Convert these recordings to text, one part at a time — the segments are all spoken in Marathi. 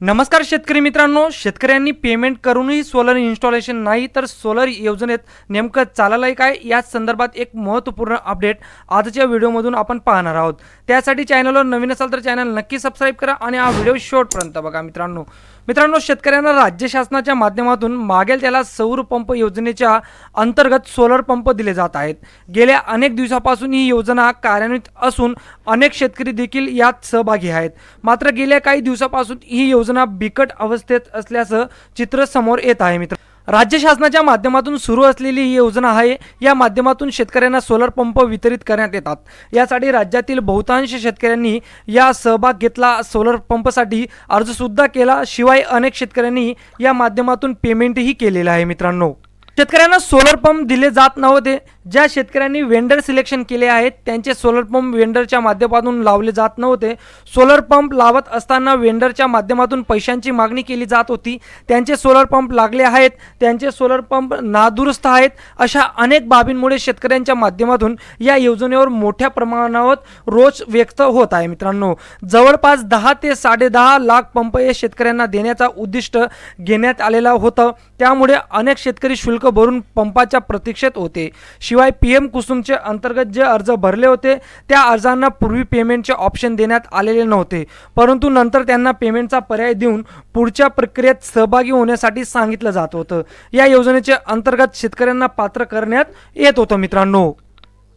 नमस्कार शेतकरी मित्रांनो शेतकऱ्यांनी पेमेंट करूनही सोलर इन्स्टॉलेशन नाही तर सोलर योजनेत नेमकं चाललं आहे काय? याच संदर्भात एक महत्त्वपूर्ण अपडेट आजच्या व्हिडिओमधून आपण पाहणार आहोत. त्यासाठी चॅनलवर नवीन असाल तर चॅनल नक्की सबस्क्राईब करा आणि हा व्हिडिओ शेवटपर्यंत बघा मित्रांनो. मित्रांनो शेतकऱ्यांना राज्य शासनाच्या माध्यमातून मागेल त्याला सौर पंप योजनेच्या अंतर्गत सोलर पंप दिले जात आहेत. गेल्या अनेक दिवसापासून ही योजना कार्यान्वित असून अनेक शेतकरी देखील यात सहभागी आहेत. मात्र गेल्या काही दिवसापासून ही योजना बिकट अवस्थेत असल्याचं चित्र समोर येत आहे मित्र. राज्य शासनाच्या माध्यमातून सुरू असलेली ही योजना आहे या माध्यमातून शेतकऱ्यांना सोलर पंप वितरित करण्यात येतात. यासाठी राज्यातील बहुतांश शेतकऱ्यांनी या सहभाग घेतला सोलर पंपसाठी अर्जसुद्धा केला शिवाय अनेक शेतकऱ्यांनी या माध्यमातून पेमेंटही केलेलं आहे मित्रांनो. शेतकऱ्यांना सोलर पंप दिले जात नव्हते ज्या शेतकऱ्यांनी वेंडर सिलेक्शन केले आहेत त्यांचे सोलर पंप वेंडरच्या माध्यमातून लावले जात नव्हते. सोलर पंप लावत असताना वेंडरच्या माध्यमातून पैशांची मागणी केली जात होती. त्यांचे सोलर पंप लागले आहेत त्यांचे सोलर पंप नादुरुस्त आहेत अशा अनेक बाबींमुळे शेतकऱ्यांच्या माध्यमातून या योजनेवर मोठ्या प्रमाणावर रोष व्यक्त होत आहे मित्रांनो. जवळपास दहा ते साडेदहा लाख पंप हे शेतकऱ्यांना देण्याचा उद्दिष्ट घेण्यात आलेला होतं. त्यामुळे अनेक शेतकरी शुल्क भरून पंपाच्या प्रतीक्षेत होते. शिवाय शिवाय पी एम कुसुमचे अंतर्गत जे अर्ज भरले होते त्या अर्जांना पूर्वी पेमेंटचे ऑप्शन देण्यात आलेले नव्हते. परंतु नंतर त्यांना पेमेंटचा पर्याय देऊन पुढच्या प्रक्रियेत सहभागी होण्यासाठी सांगितलं जात होतं. या योजनेचे अंतर्गत शेतकऱ्यांना पात्र करण्यात येत होतं मित्रांनो.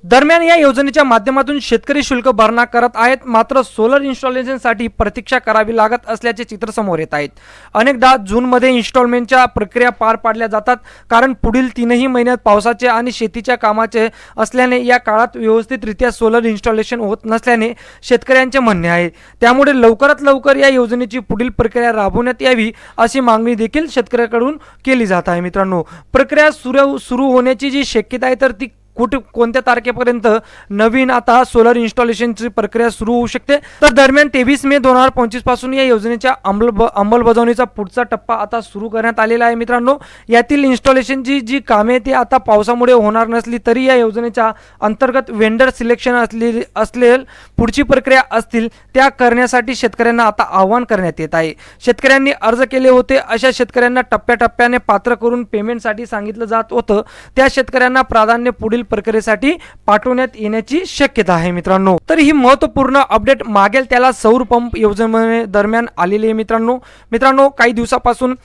दरम्यान या योजनेच्या माध्यमातून शेतकरी शुल्क भरणा करत आहेत. मात्र सोलर इन्स्टॉलेशनसाठी प्रतीक्षा करावी लागत असल्याचे चित्र समोर येत आहेत. अनेकदा जूनमध्ये इन्स्टॉलमेंटच्या प्रक्रिया पार पाडल्या जातात कारण पुढील तीनही महिन्यात पावसाचे आणि शेतीच्या कामाचे असल्याने या काळात व्यवस्थितरित्या सोलर इन्स्टॉलेशन होत नसल्याने शेतकऱ्यांचे म्हणणे आहे. त्यामुळे लवकरात लवकर या योजनेची पुढील प्रक्रिया राबवण्यात यावी अशी मागणी देखील शेतकऱ्याकडून केली जात आहे मित्रांनो. प्रक्रिया सुरू सुरू होण्याची जी शक्यता आहे तर ती कुठे कोणत्या तारखेपर्यंत नवीन आता सोलर इन्स्टॉलेशनची प्रक्रिया सुरू होऊ शकते? तर दरम्यान तेवीस मे दोन हजार पंचवीसपासून या योजनेच्या अंमल अंमलबजावणीचा पुढचा टप्पा आता सुरू करण्यात आलेला आहे मित्रांनो. यातील इन्स्टॉलेशनची जी कामे ती आता पावसामुळे होणार नसली तरी या योजनेच्या अंतर्गत वेंडर सिलेक्शन असलेली असलेल पुढची प्रक्रिया असतील त्या करण्यासाठी शेतकऱ्यांना आता आव्हान करण्यात येत आहे. शेतकऱ्यांनी अर्ज केले होते अशा शेतकऱ्यांना टप्प्याटप्प्याने पात्र करून पेमेंटसाठी सांगितलं जात होतं. त्या शेतकऱ्यांना प्राधान्य पुढील प्रक्रियेसाठी पाठवण्यात येण्याची शक्यता आहे मित्रांनो. तर ही महत्त्वपूर्ण अपडेट मागेल त्याला सौर पंप योजने दरम्यान आलेली आहे मित्रांनो. मित्रांनो काही दिवसापासून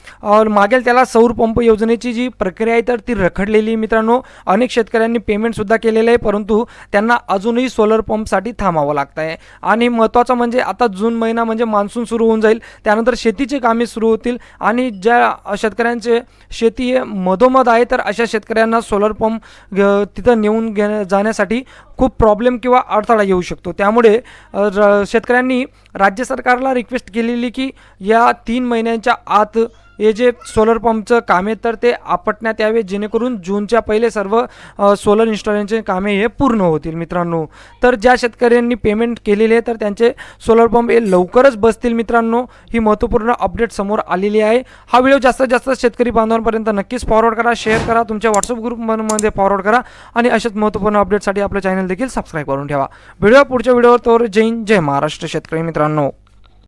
मागेल त्याला सौर पंप योजनेची जी प्रक्रिया आहे तर ती रखडलेली आहे मित्रांनो. अनेक शेतकऱ्यांनी पेमेंट सुद्धा केलेलं आहे परंतु त्यांना अजूनही सोलर पंपसाठी थांबावं लागत आहे. आणि महत्त्वाचं म्हणजे आता जून महिना म्हणजे मान्सून सुरू होऊन जाईल. त्यानंतर शेतीची कामे सुरू होतील. आणि ज्या शेतकऱ्यांचे शेती हे मधोमध आहे तर अशा शेतकऱ्यांना सोलर पंप तिथं नेऊन घे जाण्यासाठी खूप प्रॉब्लेम किंवा अडथळा येऊ शकतो. त्यामुळे र- शेतकऱ्यांनी राज्य सरकारला रिक्वेस्ट केलेली की या तीन महिन्यांच्या आत हे जे सोलर पंपचं कामे तर ते आपटण्यात यावे जेणेकरून जूनच्या पहिले सर्व सोलर इन्स्टॉलेशनचे कामे हे पूर्ण होतील मित्रांनो. तर ज्या शेतकऱ्यांनी पेमेंट केलेले आहे तर त्यांचे सोलर पंप हे लवकरच बसतील मित्रांनो. ही महत्त्वपूर्ण अपडेट समोर आलेली आहे. हा व्हिडिओ जास्तीत जास्त शेतकरी बांधवांपर्यंत नक्कीच फॉरवर्ड करा शेअर करा तुमच्या व्हॉट्सअप ग्रुपमध्ये फॉरवर्ड करा आणि अशाच महत्त्वपूर्ण अपडेटसाठी आपलं चॅनल देखील सबस्क्राईब करून ठेवा. व्हिडिओ पुढच्या व्हिडिओवर तर जय हिंद, जय महाराष्ट्र शेतकरी मित्रांनो.